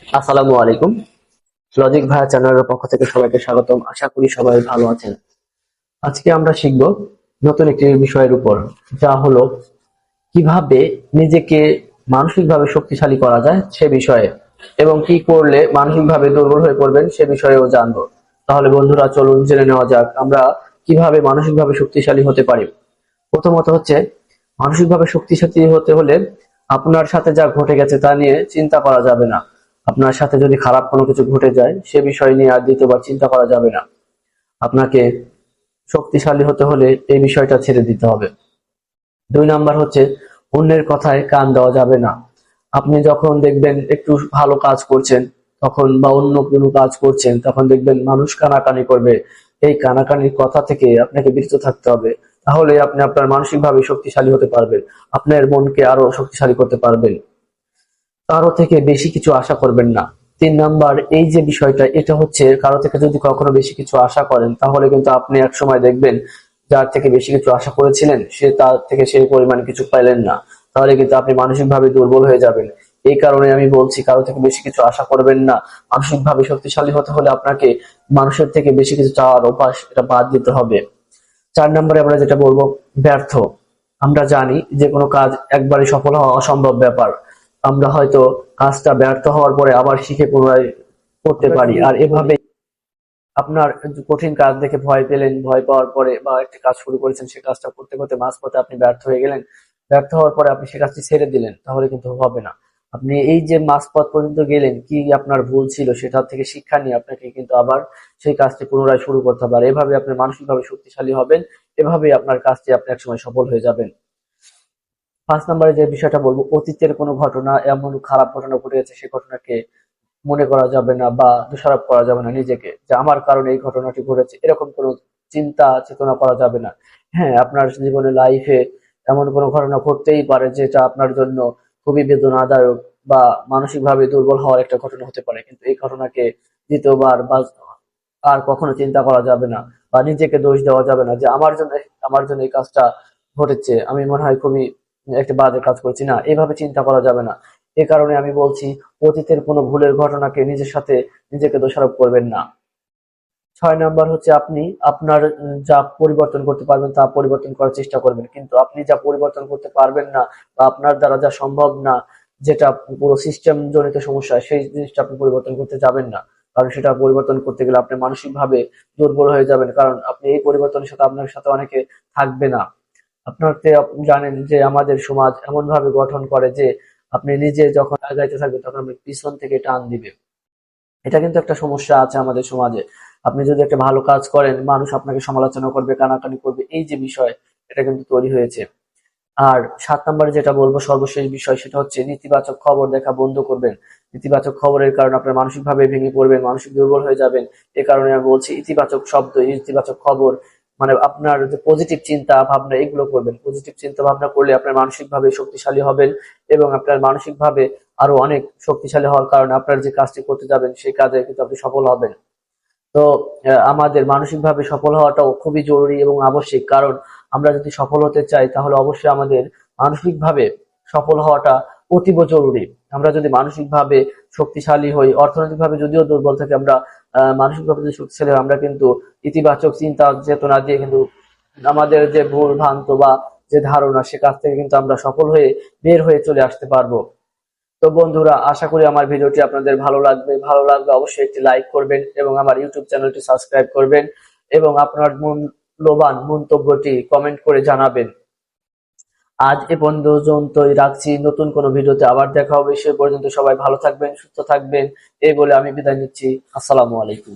আসসালামু আলাইকুম। লজিক ভাইয়া চ্যানেলের পক্ষ থেকে সবাইকে স্বাগতম। আশা করি সবাই ভালো আছেন। আজকে আমরা শিখব নতুন একটি বিষয়ের উপর, যা হলো কীভাবে নিজেকে মানসিকভাবে শক্তিশালী করা যায় সে বিষয়ে, এবং কি করলে মানসিকভাবে দুর্বল হয়ে পড়বেন সে বিষয়েও জানব। তাহলে বন্ধুরা, চলুন জেনে নেওয়া যাক আমরা কীভাবে মানসিকভাবে শক্তিশালী হতে পারি। প্রথমত হচ্ছে, মানসিকভাবে শক্তিশালী হতে হলে আপনার সাথে যা ঘটে গেছে তা নিয়ে চিন্তা করা যাবে না। আপনার সাথে যদি খারাপ কোনো কিছু ঘটে যায়, সে বিষয় নিয়ে আর দ্বিতীয়বার চিন্তা করা যাবে না। আপনাকে শক্তিশালী হতে হলে এই বিষয়টা ছেড়ে দিতে হবে। দুই নাম্বার হচ্ছে, অন্যের কথায় কান দেওয়া যাবে না। আপনি যখন দেখবেন একটু ভালো কাজ করছেন, তখন বা অন্য কোনো কাজ করছেন, তখন দেখবেন মানুষ কানাকানি করবে। এই কানাকানির কথা থেকে আপনাকে বিরত থাকতে হবে। তাহলে আপনি আপনার মানসিকভাবে শক্তিশালী হতে পারবেন। আপনার মনকে আরও শক্তিশালী করতে পারবেন। কারও থেকে বেশি কিছু আশা করবেন না। তিন নাম্বার, এই যে বিষয়টা, এটা হচ্ছে কারও থেকে যদি কখনো বেশি কিছু আশা করেন, তাহলে কিন্তু আপনি এক সময় দেখবেন যার থেকে বেশি কিছু আশা করেছিলেন, সে তার থেকে সেই পরিমাণে কিছু পাইলেন না। তাহলে কিন্তু আপনি মানসিকভাবে দুর্বল হয়ে যাবেন। এই কারণে আমি বলছি, কারও থেকে বেশি কিছু আশা করবেন না। মানসিকভাবে শক্তিশালী হতে হলে আপনাকে মানুষের থেকে বেশি কিছু চাওয়ার অভ্যাস এটা বাদ দিতে হবে। চার নম্বরে আমরা যেটা বলব, ব্যর্থ। আমরা জানি যে কোনো কাজ একবারে সফল হওয়া অসম্ভব ব্যাপার। আমরা হয়তো কাজটা ব্যর্থ হওয়ার পরে আবার শিখে পুনরায় করতে পারি। আর এভাবে আপনার কঠিন কাজ দেখে ভয় পেলেন, ভয় পাওয়ার পরে বা একটা কাজ শুরু করেছেন, সে কাজটা করতে করতে মাঝপথে আপনি ব্যর্থ হয়ে গেলেন। ব্যর্থ হওয়ার পরে আপনি সে কাজটি ছেড়ে দিলেন, তাহলে কিন্তু হবে না। আপনি এই যে মাঝপথ পর্যন্ত গেলেন, কি আপনার ভুল ছিল সেটা থেকে শিক্ষা নিয়ে আপনাকে কিন্তু আবার সেই কাজটি পুনরায় শুরু করতে হবে। আর এভাবে আপনি মানসিকভাবে শক্তিশালী হবেন এভাবে আপনার কাজটি আপনি একসময় সফল হয়ে যাবেন। পাঁচ নম্বরে যে বিষয়টা বলব, অতীতের কোনো ঘটনা, এমন খারাপ ঘটনা ঘটে গেছে সেই ঘটনাকে মনে করা যাবে না বা দোষারোপ করা যাবে না নিজেকে, যে আমার কারণে এই ঘটনাটি ঘটেছে, এরকম কোনো চিন্তা, চেতনা করা যাবে না। হ্যাঁ আপনার জীবনে লাইফে এমন কোনো ঘটনা ঘটতেই পারে যেটা আপনার জন্য খুবই বেদনাদায়ক বা মানসিকভাবে দুর্বল হওয়ার একটা ঘটনা হতে পারে, কিন্তু এই ঘটনাকে দ্বিতীয়বার বা আর কখনো চিন্তা করা যাবে না বা নিজেকে দোষ দেওয়া যাবে না যে আমার জন্য আমার জন্য এই কাজটা ঘটেছে। আমি মনে হয় খুবই একটা বাজে কাজ করছি। না, এভাবে চিন্তা করা যাবে না। এ কারণে আমি বলছি, অতীতের কোনো ভুলের ঘটনাকে নিজের সাথে নিজেকে দোষারোপ করবেন না। ছয় নাম্বার হচ্ছে আপনি আপনার যা পরিবর্তন করতে পারবেন তা পরিবর্তন করার চেষ্টা করবেন। কিন্তু আপনি যা পরিবর্তন করতে পারবেন না বা আপনার দ্বারা যা সম্ভব না, যেটা পুরো সিস্টেম জনিত সমস্যা, সেই জিনিসটা আপনি পরিবর্তন করতে যাবেন না। কারণ সেটা পরিবর্তন করতে গেলে আপনি মানসিকভাবে দুর্বল হয়ে যাবেন। কারণ আপনি এই পরিবর্তনের সাথে আপনার সাথে অনেকে থাকবে না। আপনার জানেন যে আমাদের সমাজ এমন ভাবে গঠন করে যে আপনি নিজে যখন আগাইতে থাকবে তখন আপনি পিছন থেকে টান দিবে এটা কিন্তু একটা সমস্যা আছে আমাদের সমাজে। আপনি যদি একটা ভালো কাজ করেন, মানুষ আপনাকে সমালোচনা করবে, কানাকানি করবে, এই যে বিষয়, এটা কিন্তু তৈরি হয়েছে। আর সাত নম্বরে যেটা বলব সর্বশেষ বিষয় সেটা হচ্ছে নেতিবাচক খবর দেখা বন্ধ করবেন। ইতিবাচক খবরের কারণে আপনার মানসিকভাবে ভেঙে পড়বেন, মানসিক দুর্বল হয়ে যাবেন। এ কারণে আমি বলছি ইতিবাচক শব্দ, ইতিবাচক খবর মানে আপনার যে পজিটিভ চিন্তা ভাবনা, এগুলো করবেন। পজিটিভ চিন্তা ভাবনা করলে আপনার মানসিকভাবে শক্তিশালী হবেন এবং আপনার মানসিকভাবে আরও অনেক শক্তিশালী হওয়ার কারণে আপনার যে কাজটি করতে যাবেন, সেই কাজে কিন্তু আপনি সফল হবেন। তো আমাদের মানসিকভাবে সফল হওয়াটাও খুবই জরুরি এবং আবশ্যিক। কারণ আমরা যদি সফল হতে চাই, তাহলে অবশ্যই আমাদের মানসিকভাবে সফল হওয়াটা অতীব জরুরি। আমরা যদি মানসিকভাবে শক্তিশালী হই, অর্থনৈতিকভাবে যদিও দুর্বল থাকি, আমরা মানসিকভাবে যদি শক্তিশালী হই, আমরা কিন্তু ইতিবাচক চিন্তা, চেতনা দিয়ে কিন্তু আমাদের যে ভুল ভ্রান্ত বা যে ধারণা, সে কাজ থেকে কিন্তু আমরা সফল হয়ে বের হয়ে চলে আসতে পারব। তো বন্ধুরা, আশা করি আমার ভিডিওটি আপনাদের ভালো লাগবে। ভালো লাগলে অবশ্যই একটি লাইক করবেন এবং আমার ইউটিউব চ্যানেলটি সাবস্ক্রাইব করবেন এবং আপনার মূল্যবান মন্তব্যটি কমেন্ট করে জানাবেন। আজ এ পর্যন্তই রাখছি। নতুন কোনো ভিডিওতে আবার দেখা হবে। সে পর্যন্ত সবাই ভালো থাকবেন, সুস্থ থাকবেন। এই বলে আমি বিদায় নিচ্ছি। আসসালামু আলাইকুম।